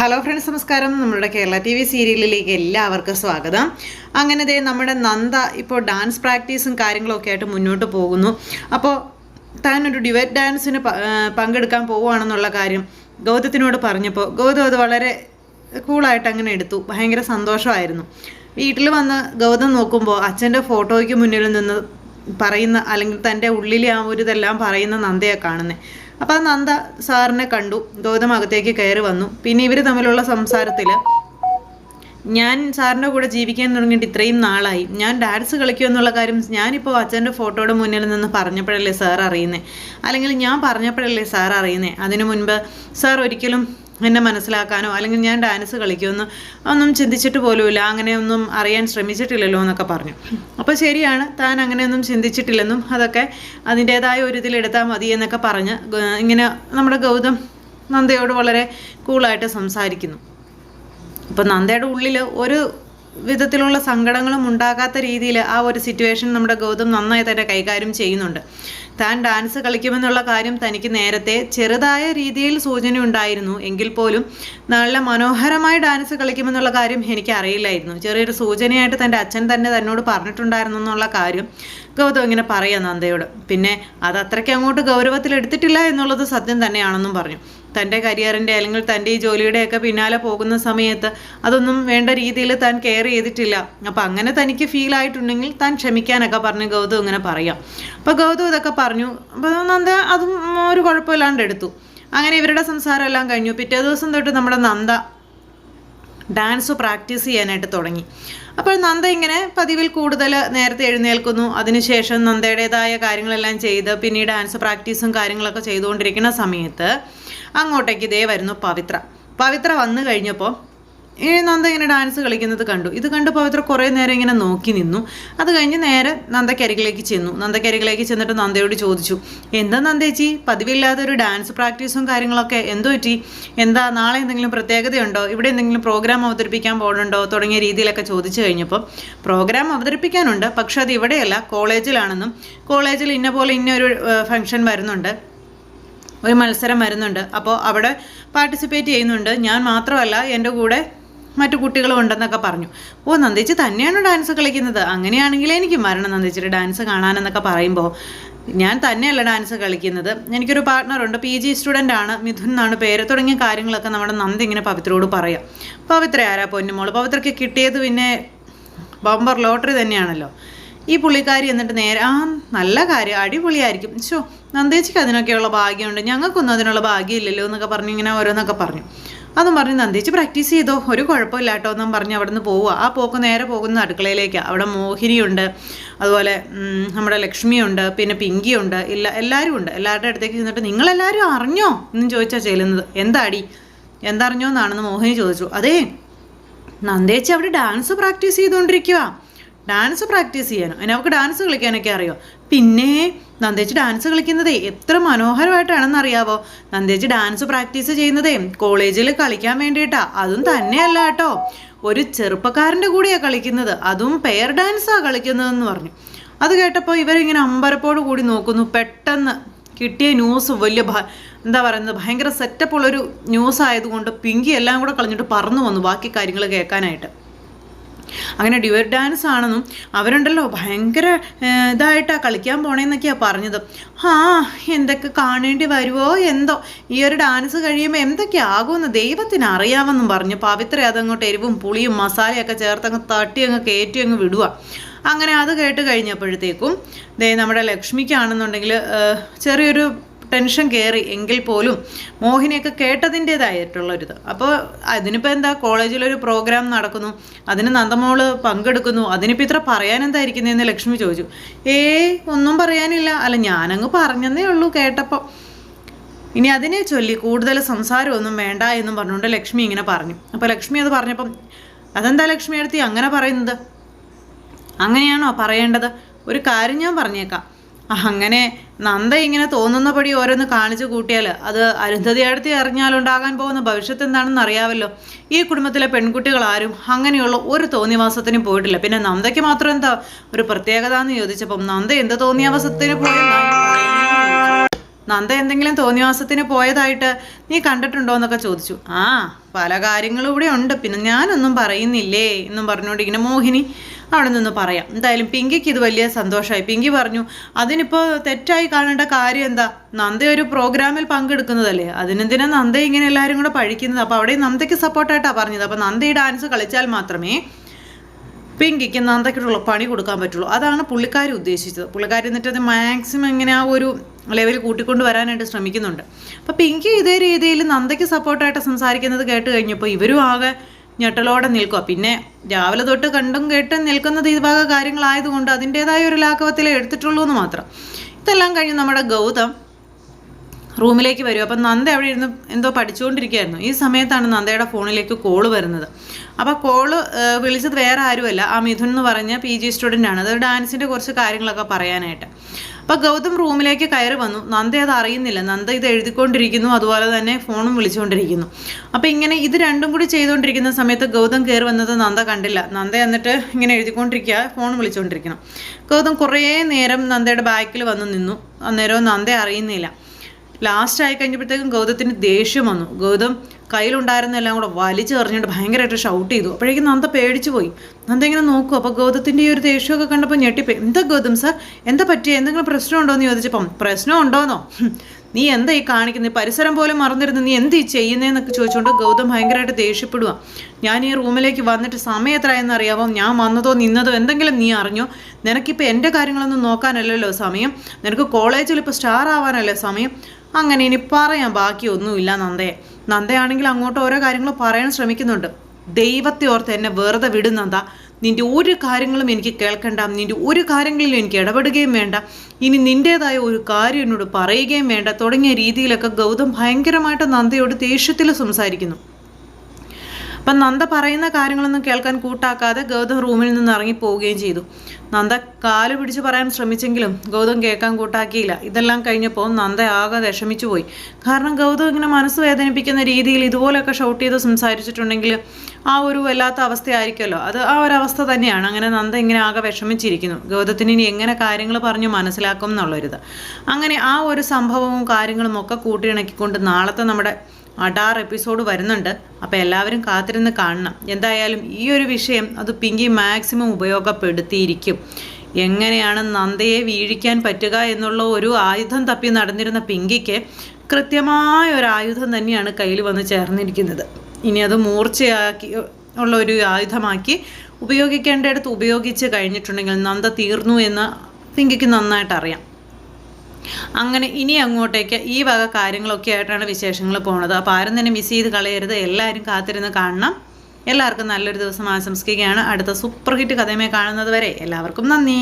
Hello friends നമസ്കാരം. നമ്മുടെ Kerala T V സീരിയലിലേക്ക് എല്ലാവർക്കും സ്വാഗതം. അങ്ങനെ ദേ നമ്മുടെ നന്ദ ഇപ്പോൾ ഡാൻസ് പ്രാക്ടീസും കാര്യങ്ങളൊക്കെ ആയിട്ട് മുന്നോട്ട് പോകുന്നു. അപ്പോൾ താൻ ഒരു ഡിവൈറ്റ് ഡാൻസിന് പങ്കെടുക്കാൻ പോവുകയാണെന്നുള്ള കാര്യം ഗൗതത്തിനോട് പറഞ്ഞപ്പോൾ ഗൗതം അത് വളരെ കൂളായിട്ട് അങ്ങനെ എടുത്തു. ഭയങ്കര സന്തോഷമായിരുന്നു. വീട്ടിൽ വന്ന് ഗൗതം നോക്കുമ്പോൾ അച്ഛന്റെ ഫോട്ടോയ്ക്ക് മുന്നിൽ നിന്ന് പറയുന്ന അല്ലെങ്കിൽ തന്റെ ഉള്ളിലെ ആ ഒരു ഇതെല്ലാം പറയുന്ന നന്ദയെ കാണുന്നത് അപ്പോൾ നന്ദ സാറിനെ കണ്ടു. ഗൗതം അകത്തേക്ക് കയറി വന്നു. പിന്നെ ഇവർ തമ്മിലുള്ള സംസാരത്തിൽ ഞാൻ സാറിന്റെ കൂടെ ജീവിക്കാൻ തുടങ്ങിയിട്ട് ഇത്രയും നാളായി. ഞാൻ ഡാൻസ് കളിക്കും എന്നുള്ള കാര്യം ഞാനിപ്പോൾ അച്ഛന്റെ ഫോട്ടോയുടെ മുന്നിൽ നിന്ന് പറഞ്ഞപ്പോഴല്ലേ സാർ അറിയുന്നത് അല്ലെങ്കിൽ ഞാൻ പറഞ്ഞപ്പോഴല്ലേ സാർ അറിയുന്നത് അതിനു മുൻപ് സാർ ഒരിക്കലും എന്നെ മനസ്സിലാക്കാനോ അല്ലെങ്കിൽ ഞാൻ ഡാൻസ് കളിക്കുമെന്ന് ഒന്നും ചിന്തിച്ചിട്ട് പോലുമില്ല. അങ്ങനെയൊന്നും അറിയാൻ ശ്രമിച്ചിട്ടില്ലല്ലോ എന്നൊക്കെ പറഞ്ഞു. അപ്പോൾ ശരിയാണ്. താൻ അങ്ങനെയൊന്നും ചിന്തിച്ചിട്ടില്ലെന്നും അതൊക്കെ അതിന്റേതായ ഒരു ഇതിലെടുത്താൽ മതി എന്നൊക്കെ പറഞ്ഞ് ഇങ്ങനെ നമ്മുടെ ഗൗതം നന്ദയോട് വളരെ കൂളായിട്ട് സംസാരിക്കുന്നു. അപ്പോൾ നന്ദയുടെ ഉള്ളിൽ ഒരു വിധത്തിലുള്ള സങ്കടങ്ങളും ഉണ്ടാകാത്ത രീതിയിൽ ആ ഒരു സിറ്റുവേഷൻ നമ്മുടെ ഗൗതം നന്നായി തന്നെ കൈകാര്യം ചെയ്യുന്നുണ്ട്. താൻ ഡാൻസ് കളിക്കുമെന്നുള്ള കാര്യം തനിക്ക് നേരത്തെ ചെറുതായ രീതിയിൽ സൂചന ഉണ്ടായിരുന്നു എങ്കിൽ പോലും നല്ല മനോഹരമായി ഡാൻസ് കളിക്കുമെന്നുള്ള കാര്യം എനിക്ക് അറിയില്ലായിരുന്നു ചെറിയൊരു സൂചനയായിട്ട് തന്റെ അച്ഛൻ തന്നെ തന്നോട് പറഞ്ഞിട്ടുണ്ടായിരുന്നു എന്നുള്ള കാര്യം ഗൗതം ഇങ്ങനെ പറയാം നന്ദയോട്. പിന്നെ അത് അത്രയ്ക്ക് അങ്ങോട്ട് ഗൗരവത്തിൽ എടുത്തിട്ടില്ല എന്നുള്ളത് സത്യം തന്നെയാണെന്നും പറഞ്ഞു. തന്റെ കരിയറിന്റെ അല്ലെങ്കിൽ തന്റെ ഈ ജോലിയുടെയൊക്കെ പിന്നാലെ പോകുന്ന സമയത്ത് അതൊന്നും വേണ്ട രീതിയിൽ താൻ കെയർ ചെയ്തിട്ടില്ല. അപ്പം അങ്ങനെ തനിക്ക് ഫീൽ ആയിട്ടുണ്ടെങ്കിൽ താൻ ക്ഷമിക്കാനൊക്കെ പറഞ്ഞ് ഗൗതം ഇങ്ങനെ പറയാം. അപ്പോൾ ഗൗതം ഇതൊക്കെ പറഞ്ഞു. അപ്പോൾ നന്ദ അതും ഒരു കുഴപ്പമില്ലാണ്ട് എടുത്തു. അങ്ങനെ ഇവരുടെ സംസാരം എല്ലാം കഴിഞ്ഞു. പിറ്റേ ദിവസം തൊട്ട് നമ്മുടെ നന്ദ ഡാൻസ് പ്രാക്ടീസ് ചെയ്യാനായിട്ട് തുടങ്ങി. അപ്പോൾ നന്ദ ഇങ്ങനെ പതിവിൽ കൂടുതൽ നേരത്തെ എഴുന്നേൽക്കുന്നു. അതിനുശേഷം നന്ദയുടേതായ കാര്യങ്ങളെല്ലാം ചെയ്ത് പിന്നെ ഡാൻസ് പ്രാക്ടീസും കാര്യങ്ങളൊക്കെ ചെയ്തുകൊണ്ടിരിക്കുന്ന സമയത്ത് അങ്ങോട്ടേക്ക് ഇതേ വരുന്നു പവിത്ര. പവിത്ര വന്നു കഴിഞ്ഞപ്പോൾ ഈ നന്ദ ഇങ്ങനെ ഡാൻസ് കളിക്കുന്നത് കണ്ടു. ഇത് കണ്ട് പവിത്ര കുറേ നേരം ഇങ്ങനെ നോക്കി നിന്നു. അത് കഴിഞ്ഞ് നേരെ നന്ദക്കരികിലേക്ക് ചെന്നു. നന്ദക്കരികിലേക്ക് ചെന്നിട്ട് നന്ദയോട് ചോദിച്ചു എന്താ നന്ദേച്ചി പതിവില്ലാതെ ഒരു ഡാൻസ് പ്രാക്ടീസും കാര്യങ്ങളൊക്കെ എന്തോ പറ്റി? എന്താ നാളെ എന്തെങ്കിലും പ്രത്യേകതയുണ്ടോ? ഇവിടെ എന്തെങ്കിലും പ്രോഗ്രാം അവതരിപ്പിക്കാൻ പോകുന്നുണ്ടോ തുടങ്ങിയ രീതിയിലൊക്കെ ചോദിച്ചു കഴിഞ്ഞപ്പോൾ പ്രോഗ്രാം അവതരിപ്പിക്കാനുണ്ട്. പക്ഷെ അത് ഇവിടെയല്ല കോളേജിലാണെന്നും കോളേജിൽ ഇന്ന പോലെ ഇന്ന ഒരു ഫംഗ്ഷൻ വരുന്നുണ്ട് ഒരു മത്സരം വരുന്നുണ്ട്. അപ്പോൾ അവിടെ പാർട്ടിസിപ്പേറ്റ് ചെയ്യുന്നുണ്ട്. ഞാൻ മാത്രമല്ല എന്റെ കൂടെ മറ്റു കുട്ടികളും ഉണ്ടെന്നൊക്കെ പറഞ്ഞു. ഓ നന്ദിച്ച് തന്നെയാണ് ഡാൻസ് കളിക്കുന്നത്. അങ്ങനെയാണെങ്കിൽ എനിക്ക് മരണം നന്ദിച്ചിട്ട് ഡാൻസ് കാണാനെന്നൊക്കെ പറയുമ്പോൾ ഞാൻ തന്നെയല്ല ഡാൻസ് കളിക്കുന്നത്. എനിക്കൊരു പാർട്ട്ണറുണ്ട് പി ജി സ്റ്റുഡന്റ് ആണ്. മിഥുൻ എന്നാണ് പേര്. തുടങ്ങിയ കാര്യങ്ങളൊക്കെ നമ്മുടെ നന്ദി ഇങ്ങനെ പവിത്രയോട് പറയാം. പവിത്ര ആരാ പൊന്നുമോൾ പവിത്രയ്ക്ക് കിട്ടിയത് പിന്നെ ബമ്പർ ലോട്ടറി തന്നെയാണല്ലോ. ഈ പുള്ളിക്കാരി എന്നിട്ട് നേരെ ആ നല്ല കാര്യം. അടിപൊളിയായിരിക്കും. ഷോ നന്ദേച്ചിക്ക് അതിനൊക്കെയുള്ള ഭാഗ്യമുണ്ട്. ഞങ്ങൾക്കൊന്നും അതിനുള്ള ഭാഗ്യമില്ലല്ലോ എന്നൊക്കെ പറഞ്ഞു ഇങ്ങനെ ഓരോന്നൊക്കെ പറഞ്ഞു. അതും പറഞ്ഞ് നന്ദിച്ച് പ്രാക്ടീസ് ചെയ്തോ? ഒരു കുഴപ്പമില്ല കേട്ടോ എന്നും പറഞ്ഞ് അവിടെ നിന്ന് പോവുക ആ പോക്ക് നേരെ പോകുന്ന അടുക്കളയിലേക്കാണ് അവിടെ മോഹിനിയുണ്ട് അതുപോലെ നമ്മുടെ ലക്ഷ്മിയുണ്ട് പിന്നെ പിങ്കിയുണ്ട് ഇല്ല എല്ലാവരും ഉണ്ട്. എല്ലാവരുടെ അടുത്തേക്ക് ചെന്നിട്ട് നിങ്ങളെല്ലാവരും അറിഞ്ഞോ? എന്നും ചോദിച്ചാൽ ചെല്ലുന്നത്. എന്താടി? എന്തറിഞ്ഞോ എന്നാണെന്ന് മോഹിനി ചോദിച്ചു. അതേ നന്ദേച്ചി അവിടെ ഡാൻസ് പ്രാക്ടീസ് ചെയ്തുകൊണ്ടിരിക്കുക ഡാൻസ് പ്രാക്ടീസ് ചെയ്യാനോ? അതിന് അവൾക്ക് ഡാൻസ് കളിക്കാനൊക്കെ അറിയോ? പിന്നെ നന്ദേച്ചി ഡാൻസ് കളിക്കുന്നതേ എത്ര മനോഹരമായിട്ടാണെന്ന് അറിയാവോ നന്ദേച്ചി ഡാൻസ് പ്രാക്ടീസ് ചെയ്യുന്നതേ കോളേജിൽ കളിക്കാൻ വേണ്ടിയിട്ടാ. അതും തന്നെയല്ല കേട്ടോ. ഒരു ചെറുപ്പക്കാരന്റെ കൂടെയാണ് കളിക്കുന്നത്. അതും പെയർ ഡാൻസാണ് കളിക്കുന്നതെന്ന് പറഞ്ഞു. അത് കേട്ടപ്പോൾ ഇവരിങ്ങനെ അമ്പരപ്പോട് കൂടി നോക്കുന്നു. പെട്ടെന്ന് കിട്ടിയ ന്യൂസ് വലിയ എന്താ പറയുന്നത്? ഭയങ്കര സെറ്റപ്പുള്ളൊരു ന്യൂസ് ആയതുകൊണ്ട് പിങ്കി എല്ലാം കൂടെ കളഞ്ഞിട്ട് പറന്നു വന്നു ബാക്കി കാര്യങ്ങൾ കേൾക്കാനായിട്ട്. അങ്ങനെ ഡ്യുവർ ഡാൻസ് ആണെന്നും അവരുണ്ടല്ലോ ഭയങ്കര ഇതായിട്ടാണ് കളിക്കാൻ പോണേന്നൊക്കെയാണ് പറഞ്ഞത്. ആ എന്തൊക്കെ കാണേണ്ടി വരുമോ എന്തോ? ഈ ഒരു ഡാൻസ് കഴിയുമ്പോൾ എന്തൊക്കെ ആകുമെന്ന് ദൈവത്തിന് അറിയാമെന്നും പറഞ്ഞു പവിത്ര അതങ്ങോട്ട് എരിവും പുളിയും മസാലയൊക്കെ ചേർത്തങ്ങ് തട്ടി അങ്ങ് കയറ്റി അങ്ങ് വിടുക അങ്ങനെ അത് കേട്ട് കഴിഞ്ഞപ്പോഴത്തേക്കും ദേ നമ്മുടെ ലക്ഷ്മിക്കാണെന്നുണ്ടെങ്കിൽ ചെറിയൊരു ടെൻഷൻ കയറി എങ്കിൽ പോലും മോഹിനിയൊക്കെ കേട്ടതിന്റെതായിട്ടുള്ളൊരിത് അപ്പോൾ അതിനിപ്പോൾ എന്താ കോളേജിലൊരു പ്രോഗ്രാം നടക്കുന്നു അതിന് നന്ദമോൾ പങ്കെടുക്കുന്നു അതിനിപ്പോൾ ഇത്ര പറയാൻ എന്തായിരിക്കുന്നതെന്ന് ലക്ഷ്മി ചോദിച്ചു. ഏ ഒന്നും പറയാനില്ല. അല്ല ഞാനങ്ങ് പറഞ്ഞതേ ഉള്ളൂ കേട്ടപ്പോൾ ഇനി അതിനെ ചൊല്ലി കൂടുതൽ സംസാരമൊന്നും വേണ്ട എന്നും പറഞ്ഞുകൊണ്ട് ലക്ഷ്മി ഇങ്ങനെ പറഞ്ഞു. അപ്പോൾ ലക്ഷ്മി അത് പറഞ്ഞപ്പം അതെന്താ ലക്ഷ്മി എടുത്തി അങ്ങനെ പറയുന്നത്? അങ്ങനെയാണോ പറയേണ്ടത്? ഒരു കാര്യം ഞാൻ പറഞ്ഞേക്കാം. അങ്ങനെ നന്ദ ഇങ്ങനെ തോന്നുന്നപടി ഓരോന്ന് കാണിച്ചു കൂട്ടിയാൽ അത് അരുന്ധതി അടുത്ത് അറിഞ്ഞാലുണ്ടാകാൻ പോകുന്ന ഭവിഷ്യത്ത് എന്താണെന്ന് അറിയാമല്ലോ ഈ കുടുംബത്തിലെ പെൺകുട്ടികൾ ആരും അങ്ങനെയുള്ള ഒരു തോന്നിയവാസത്തിനും പോയിട്ടില്ല. പിന്നെ നന്ദയ്ക്ക് മാത്രം എന്താ ഒരു പ്രത്യേകത എന്ന് ചോദിച്ചപ്പം നന്ദ എന്ത് തോന്നിയവാസത്തിന് നന്ദ എന്തെങ്കിലും തോന്നിയവാസത്തിന് പോയതായിട്ട് നീ കണ്ടിട്ടുണ്ടോ എന്നൊക്കെ ചോദിച്ചു. ആ പല കാര്യങ്ങളും ഇവിടെ ഉണ്ട്. പിന്നെ ഞാനൊന്നും പറയുന്നില്ലേ എന്നും പറഞ്ഞുകൊണ്ട് ഇങ്ങനെ മോഹിനി അവിടെ നിന്ന് പറയാം. എന്തായാലും പിങ്കിക്ക് ഇത് വലിയ സന്തോഷമായി. പിങ്കി പറഞ്ഞു അതിനിപ്പോൾ തെറ്റായി കാണേണ്ട കാര്യം എന്താ? നന്ദ ഒരു പ്രോഗ്രാമിൽ പങ്കെടുക്കുന്നതല്ലേ? അതിനെന്തിനാ നന്ദ ഇങ്ങനെ എല്ലാവരും കൂടെ പഴിക്കുന്നത്? അപ്പോൾ അവിടെ നന്ദയ്ക്ക് സപ്പോർട്ടായിട്ടാണ് പറഞ്ഞത്. അപ്പോൾ നന്ദ ഈ ഡാൻസ് കളിച്ചാൽ മാത്രമേ പിങ്കിക്ക് നന്ദയ്ക്കുള്ള പണി കൊടുക്കാൻ പറ്റുള്ളൂ. അതാണ് പുള്ളിക്കാരി ഉദ്ദേശിച്ചത്. പുള്ളിക്കാരി എന്നിട്ട് അത് മാക്സിമം ഇങ്ങനെ ആ ഒരു ലെവൽ കൂട്ടിക്കൊണ്ട് വരാനായിട്ട് ശ്രമിക്കുന്നുണ്ട്. അപ്പോൾ പിങ്കി ഇതേ രീതിയിൽ നന്ദയ്ക്ക് സപ്പോർട്ടായിട്ട് സംസാരിക്കുന്നത് കേട്ട് കഴിഞ്ഞപ്പോൾ ഇവരും ആകെ ഞെട്ടലോടെ നിൽക്കുക പിന്നെ രാവിലെ തൊട്ട് കണ്ടും കേട്ടും നിൽക്കുന്നത് ഈ വക കാര്യങ്ങളായതുകൊണ്ട് അതിന്റേതായ ഒരു ലാഘവത്തിലേ എടുത്തിട്ടുള്ളൂ എന്ന് മാത്രം. ഇതെല്ലാം കഴിഞ്ഞ് നമ്മുടെ ഗൗതം റൂമിലേക്ക് വരും. അപ്പം നന്ദ അവിടെ ഇരുന്ന് എന്തോ പഠിച്ചുകൊണ്ടിരിക്കുകയായിരുന്നു. ഈ സമയത്താണ് നന്ദയുടെ ഫോണിലേക്ക് കോൾ വരുന്നത്. അപ്പോൾ കോൾ വിളിച്ചത് വേറെ ആരുമല്ല ആ മിഥുൻ എന്ന് പറഞ്ഞ പി ജി സ്റ്റുഡന്റ് ആണ്. അത് ഡാൻസിന്റെ കുറച്ച് കാര്യങ്ങളൊക്കെ പറയാനായിട്ട്. അപ്പോൾ ഗൗതം റൂമിലേക്ക് കയറി വന്നു. നന്ദ അത് അറിയുന്നില്ല. നന്ദ ഇത് എഴുതിക്കൊണ്ടിരിക്കുന്നു. അതുപോലെ തന്നെ ഫോണും വിളിച്ചുകൊണ്ടിരിക്കുന്നു. അപ്പോൾ ഇങ്ങനെ ഇത് രണ്ടും കൂടി ചെയ്തുകൊണ്ടിരിക്കുന്ന സമയത്ത് ഗൗതം കയറി വന്നത് നന്ദ കണ്ടില്ല. നന്ദ എന്നിട്ട് ഇങ്ങനെ എഴുതിക്കൊണ്ടിരിക്കുക. ഫോൺ വിളിച്ചുകൊണ്ടിരിക്കുന്നു ഗൗതം കുറേ നേരം നന്ദയുടെ ബാക്കിൽ വന്ന് നിന്നു. അന്നേരം നന്ദ അറിയുന്നില്ല. ലാസ്റ്റ് ആയി കഴിഞ്ഞപ്പോഴത്തേക്കും ഗൗതത്തിന് ദേഷ്യം വന്നു. ഗൗതം കയ്യിലുണ്ടായിരുന്ന എല്ലാം കൂടെ വലിച്ചെറിഞ്ഞിട്ട് ഭയങ്കരമായിട്ട് ഷൗട്ട് ചെയ്തു. അപ്പോഴേക്കും നന്ദ പേടിച്ചു പോയി. നന്ദ ഇങ്ങനെ നോക്കും അപ്പോൾ ഗൗതത്തിന്റെ ഈ ഒരു ദേഷ്യമൊക്കെ കണ്ടപ്പോൾ ഞെട്ടിപ്പോയി. എന്താ ഗൗതം സർ? എന്താ പറ്റിയ? എന്തെങ്കിലും പ്രശ്നമുണ്ടോ എന്ന് ചോദിച്ചപ്പം പ്രശ്നം ഉണ്ടോന്നോ? നീ എന്താ ഈ കാണിക്കുന്നത് പരിസരം പോലും മറന്നിരുന്നു നീ എന്ത് ഈ ചെയ്യുന്നതെന്നൊക്കെ ചോദിച്ചുകൊണ്ട് ഗൗതം ഭയങ്കരമായിട്ട് ദേഷ്യപ്പെടുക ഞാൻ ഈ റൂമിലേക്ക് വന്നിട്ട് സമയം എത്രയെന്ന് അറിയാമോ ഞാൻ വന്നതോ നിന്നതോ എന്തെങ്കിലും നീ അറിഞ്ഞോ? നിനക്കിപ്പോൾ എന്റെ കാര്യങ്ങളൊന്നും നോക്കാനല്ലല്ലോ സമയം. നിനക്ക് കോളേജിൽ ഇപ്പോൾ സ്റ്റാർ ആവാനല്ലേ സമയം? അങ്ങനെ ഇനി പറയാൻ ബാക്കിയൊന്നുമില്ല നന്ദയെ. നന്ദയാണെങ്കിൽ അങ്ങോട്ട് ഓരോ കാര്യങ്ങൾ പറയാൻ ശ്രമിക്കുന്നുണ്ട്. ദൈവത്തെ ഓർത്ത് എന്നെ വെറുതെ വിടുന്നന്ത നിന്റെ ഒരു കാര്യങ്ങളും എനിക്ക് കേൾക്കണ്ട. നിന്റെ ഒരു കാര്യങ്ങളിലും എനിക്ക് ഇടപെടുകയും വേണ്ട. ഇനി നിന്റേതായ ഒരു കാര്യം എന്നോട് പറയുകയും വേണ്ട. തുടങ്ങിയ രീതിയിലൊക്കെ ഗൗതം ഭയങ്കരമായിട്ട് നന്ദയോട് ദേഷ്യത്തിൽ സംസാരിക്കുന്നു. അപ്പം നന്ദ പറയുന്ന കാര്യങ്ങളൊന്നും കേൾക്കാൻ കൂട്ടാക്കാതെ ഗൗതം റൂമിൽ നിന്ന് ഇറങ്ങി പോവുകയും ചെയ്തു. നന്ദ കാൽ പിടിച്ച് പറയാൻ ശ്രമിച്ചെങ്കിലും ഗൗതം കേൾക്കാൻ കൂട്ടാക്കിയില്ല. ഇതെല്ലാം കഴിഞ്ഞപ്പോൾ നന്ദ ആകെ വിഷമിച്ചു പോയി. കാരണം ഗൗതം ഇങ്ങനെ മനസ്സ് വേദനിപ്പിക്കുന്ന രീതിയിൽ ഇതുപോലെയൊക്കെ ഷൗട്ട് ചെയ്ത് സംസാരിച്ചിട്ടുണ്ടെങ്കിൽ ആ ഒരു വല്ലാത്ത അവസ്ഥയായിരിക്കുമല്ലോ. അത് ആ ഒരു അവസ്ഥ തന്നെയാണ്. അങ്ങനെ നന്ദ ഇങ്ങനെ ആകെ വിഷമിച്ചിരിക്കുന്നു. ഗൗതത്തിന് ഇനി എങ്ങനെ കാര്യങ്ങൾ പറഞ്ഞു മനസ്സിലാക്കും എന്നുള്ളൊരിത്. അങ്ങനെ ആ ഒരു സംഭവവും കാര്യങ്ങളും ഒക്കെ കൂട്ടിയിണക്കിക്കൊണ്ട് നാളത്തെ നമ്മുടെ അടാർ എപ്പിസോഡ് വരുന്നുണ്ട്. അപ്പോൾ എല്ലാവരും കാത്തിരുന്ന് കാണണം. എന്തായാലും ഈ ഒരു വിഷയം അത് പിങ്കി മാക്സിമം ഉപയോഗപ്പെടുത്തിയിരിക്കും. എങ്ങനെയാണ് നന്ദയെ വീഴിക്കാൻ പറ്റുക എന്നുള്ള ഒരു ആയുധം തപ്പി നടന്നിരുന്ന പിങ്കിക്ക് കൃത്യമായ ഒരു ആയുധം തന്നെയാണ് കയ്യിൽ വന്ന് ചേർന്നിരിക്കുന്നത്. ഇനി അത് മൂർച്ചയാക്കി ഉള്ള ഒരു ആയുധമാക്കി ഉപയോഗിക്കേണ്ടയിടത്ത് ഉപയോഗിച്ച് കഴിഞ്ഞിട്ടുണ്ടെങ്കിൽ നന്ദ തീർന്നു എന്ന് പിങ്കിക്ക് നന്നായിട്ട് അറിയാം അങ്ങനെ ഇനി അങ്ങോട്ടേക്ക് ഈ വക കാര്യങ്ങളൊക്കെ ആയിട്ടാണ് വിശേഷങ്ങൾ പോണത്. അപ്പോൾ ആരും തന്നെ മിസ് ചെയ്ത് കളയരുത്. എല്ലാവരും കാത്തിരുന്ന് കാണണം. എല്ലാവർക്കും നല്ലൊരു ദിവസം ആശംസിക്കുകയാണ്. അടുത്ത സൂപ്പർ ഹിറ്റ് കഥയുമായി കാണുന്നത് വരെ എല്ലാവർക്കും നന്ദി.